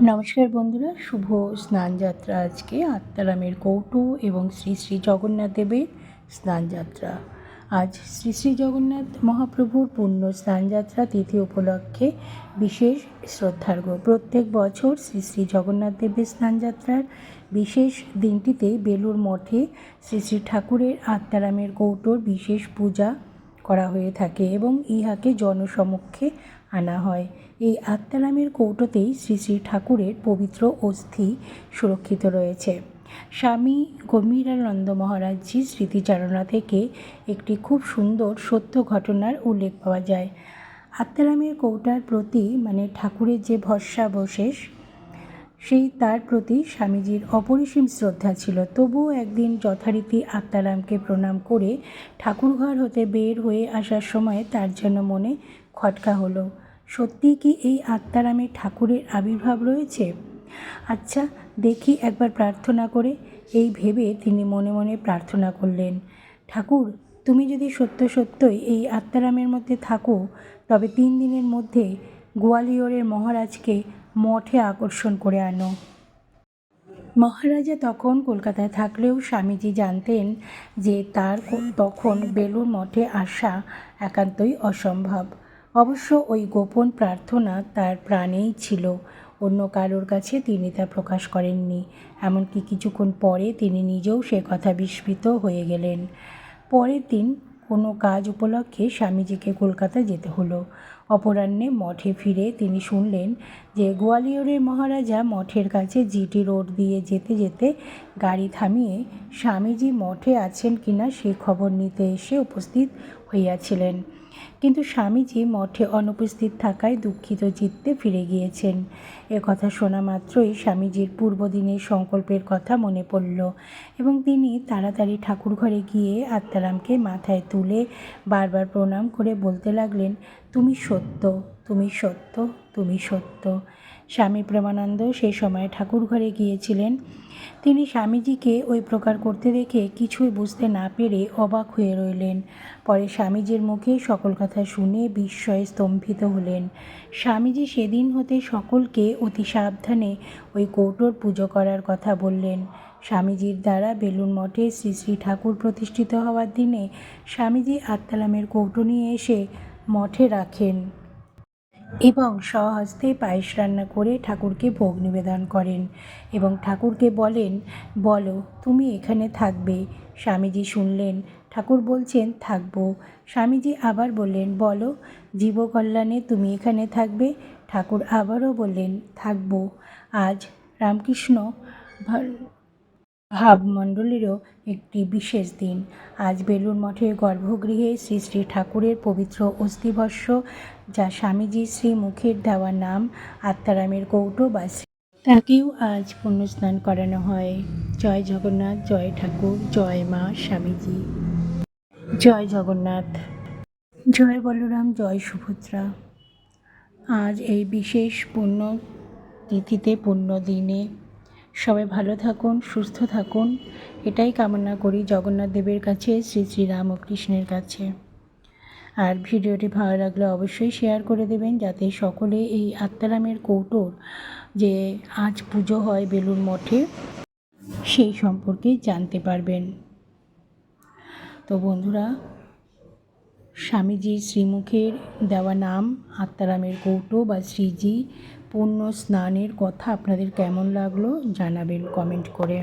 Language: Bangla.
নমস্কার বন্ধুরা, শুভ স্নানযাত্রা আজকে আত্মারামের কৌটো এবং শ্রী শ্রী জগন্নাথ দেবের স্নানযাত্রা। আজ শ্রী শ্রী জগন্নাথ মহাপ্রভুর পূর্ণ স্নানযাত্রা তিথি উপলক্ষে বিশেষ শ্রদ্ধার্ঘ প্রত্যেক বছর শ্রী শ্রী জগন্নাথ দেবের স্নানযাত্রার বিশেষ দিনটিতে বেলুর মঠে শ্রী শ্রী ঠাকুরের আত্মারামের কৌটোর বিশেষ পূজা করা হয়ে থাকে এবং ইহাকে জনসমক্ষে আনা হয়। এই আত্মারামের কৌটোতেই শ্রী শ্রী ঠাকুরের পবিত্র অস্থি সুরক্ষিত রয়েছে। স্বামী গম্ভীরানন্দ মহারাজজির স্মৃতিচারণা থেকে একটি খুব সুন্দর সত্য ঘটনার উল্লেখ পাওয়া যায়। আত্মারামের কৌটার প্রতি মানে ঠাকুরের যে ভস্মাবশেষ সেই তার প্রতি স্বামীজির অপরিসীম শ্রদ্ধা ছিল। তবুও একদিন যথারীতি আত্মারামকে প্রণাম করে ঠাকুরঘর হতে বের হয়ে আসার সময় তার যেন মনে খটকা হলো। সত্যি কি এই আত্মারামে ঠাকুরের আবির্ভাব রয়েছে? আচ্ছা দেখি একবার প্রার্থনা করে। এই ভেবে তিনি মনে মনে প্রার্থনা করলেন, ঠাকুর, তুমি যদি সত্য সত্যই এই আত্মারামের মধ্যে থাকো, তবে তিন দিনের মধ্যে গোয়ালিয়রের মহারাজকে মঠে আকর্ষণ করে আনো। মহারাজা তখন কলকাতায় থাকলেও স্বামীজি জানতেন যে তার তখন বেলুর মঠে আসা একান্তই অসম্ভব। অবশ্য ওই গোপন প্রার্থনা তার প্রাণেই ছিল, অন্য কারোর কাছে তিনি তা প্রকাশ করেননি। এমনকি কিছুক্ষণ পরে তিনি নিজেও সে কথা বিস্মৃত হয়ে গেলেন। পরের দিন কোনো কাজ উপলক্ষে স্বামীজিকে কলকাতা যেতে হলো। অপরাহ্নে মঠে ফিরে তিনি শুনলেন যে গোয়ালিয়রের মহারাজা মঠের কাছে জিটি রোড দিয়ে যেতে যেতে গাড়ি থামিয়ে স্বামীজি মঠে আছেন কিনা সে খবর নিতে এসে উপস্থিত হইয়াছিলেন। কিন্তু স্বামীজি মঠে অনুপস্থিত থাকায় দুঃখিত চিত্তে ফিরে গিয়েছেন। এ কথা শোনা মাত্রই স্বামীজির পূর্বদিনের সংকল্পের কথা মনে পড়ল এবং তিনি তাড়াতাড়ি ঠাকুর ঘরে গিয়ে আত্মারামকে মাথায় তুলে বারবার প্রণাম করে বলতে লাগলেন, তুমি সত্য তুমি সত্য তুমি সত্য। স্বামী প্রেমানন্দ সেই সময় ঠাকুর ঘরে গিয়েছিলেন তিনি স্বামীজিকে ওই প্রকার করতে দেখে কিছুই বুঝতে না পেরে অবাক হয়ে রইলেন। পরে স্বামীজির মুখে সকল কথা শুনে বিস্ময়ে স্তম্ভিত হলেন। স্বামীজি সেদিন হতে সকলকে অতি সাবধানে ওই কৌটোর পুজো করার কথা বললেন। স্বামীজির দ্বারা বেলুন মঠে শ্রী শ্রী ঠাকুর প্রতিষ্ঠিত হওয়ার দিনে স্বামীজি আত্মালামের কৌটো নিয়ে এসে মঠে রাখেন। এবং স্বহস্তে পায়েস রান্না করে ঠাকুরকে ভোগ নিবেদন করেন এবং ঠাকুরকে বলেন, বলো, তুমি এখানে থাকবে? স্বামীজি শুনলেন। ঠাকুর বলছেন, থাকব। স্বামীজি আবার বললেন, বলো, জীবকল্যাণে তুমি এখানে থাকবে? ঠাকুর আবারও বললেন, থাকব। আজ রামকৃষ্ণ ভাবমণ্ডলেরও একটি বিশেষ দিন। আজ বেলুর মঠের গর্ভগৃহে শ্রী শ্রী ঠাকুরের পবিত্র অস্থিভস্য যা স্বামীজি শ্রী মুখের দেওয়া নাম, আত্মারামের কৌটো বা তাকেও আজ পুণ্যস্নান করানো হয়। জয় জগন্নাথ, জয় ঠাকুর, জয় মা স্বামীজি। জয় জগন্নাথ। জয় বলরাম, জয় সুভদ্রা। আজ এই বিশেষ পুণ্য তিথিতে পুণ্য দিনে সবাই ভালো থাকুন, সুস্থ থাকুন। এটাই কামনা করি জগন্নাথ দেবের কাছে, শ্রী শ্রী রামকৃষ্ণের কাছে। আর ভিডিওটি ভালো লাগলে অবশ্যই শেয়ার করে দেবেন, যাতে সকলে এই আত্মারামের কৌটোর যে আজ পুজো হয় বেলুর মঠে, সেই সম্পর্কে জানতে পারবেন। তো বন্ধুরা স্বামীজির শ্রীমুখের দেওয়া নাম, আত্মারামের কৌটো বা শ্রীজি পূর্ণ স্নানের কথা আপনাদের কেমন লাগল জানাবেন কমেন্ট করে।